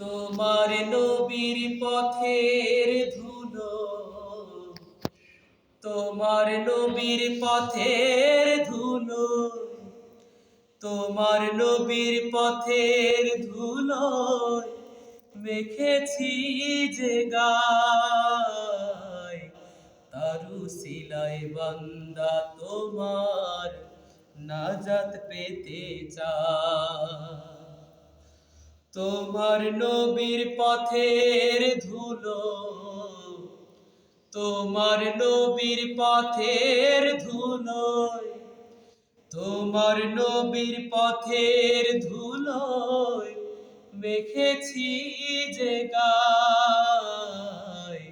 তোমার নবীর পথের ধুলো, তোমার নবীর পথের ধুলো, তোমার নবীর পথের ধুলো মেখেছি যে গায়, তারু সিলাই বান্দা তোমার নাজাত পেতে চায়। তোমার নবীর পথের ধুলো, তোমার নবীর পথের ধুলো, তোমার নবীর পথের ধুলো মেখেছি যে গায়।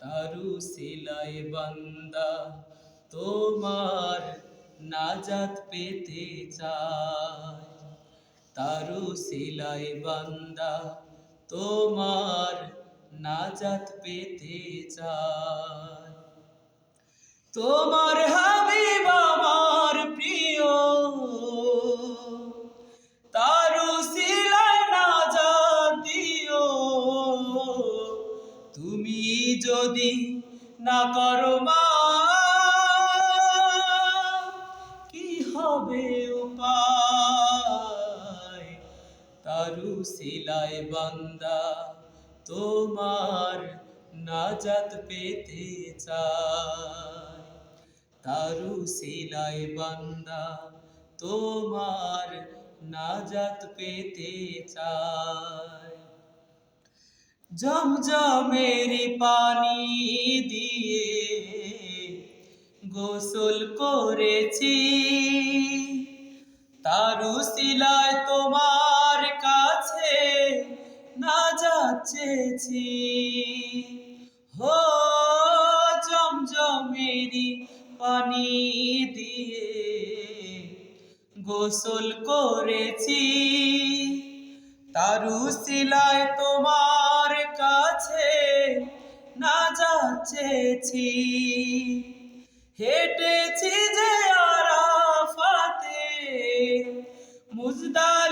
তারু সিলাই বান্দা, তোমার নাজাত পেতে চায়। তারু সিলাই বান্দা, তোমার নাজাত পেতে চায় তোমার হাবিব আমার প্রিয়, তারু সিলাই নাজাত দিও। তুমি যদি না করো মা সিলাই বান্দা, তোমার নাজাত পেতে চায় তারু সিলাই বান্দা, তোমার নাজাত পেতে চায় পানি দিয়ে গোসল করেছি। তারু সিলায় তোমার যাচ্ছেছি হো, জমজমেরি পানি দিয়ে গোসল করেছি। তারু সিলায় তোমার কাছে না যাচ্ছেছি। হেঁটেছি যে আরাফাতে মুজদালি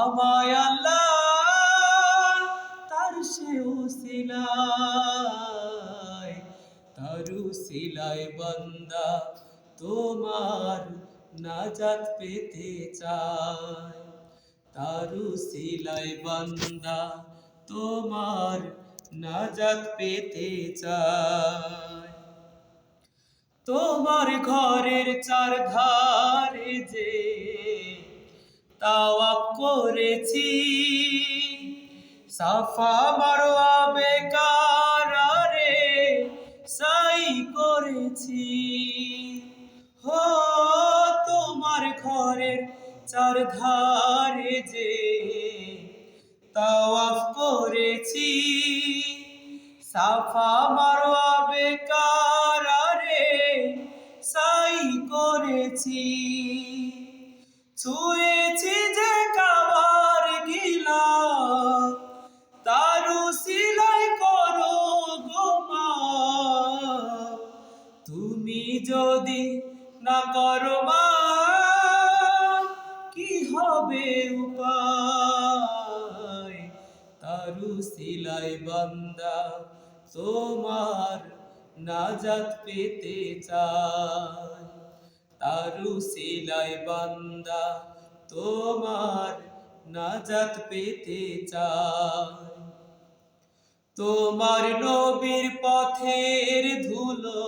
আমায় আল্লাহ তার সে সিলাই তারু সিলাই বান্দা তোমার নাজাত পেতে চায়। তারু সিলাই বান্দা তোমার নাজাত পেতে চায়। তোমার ঘরের চার ধারে যে তাওয়াব করেছি। সাফা মারোয়া বেকার সাই করেছি। হো, তোমার ঘরের চার ধারে যে তাওয়াফ করেছি। সাফা মারোয়া বেকার সাই করেছি। যদি না করো কি হবে উপায়? তারু সিলাই বান্দা, তোমার নাজাত পেতে চায় তারু সিলাই বান্দা, তোমার নাজাত পেতে চায় তোমার নবীর পথের ধুলো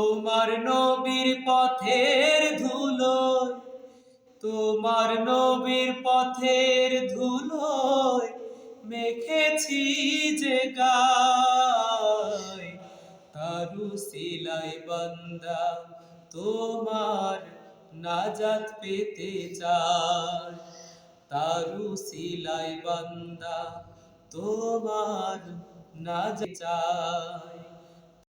তোমার নবীর পথের ধুলো, তোমার নবীর পথের ধুলো মেখেছি যে গায়। তারু সিলাই বান্দা তোমার নাজাত পেতে চায়। তারু সিলাই বান্দা তোমার নাজাত চায়।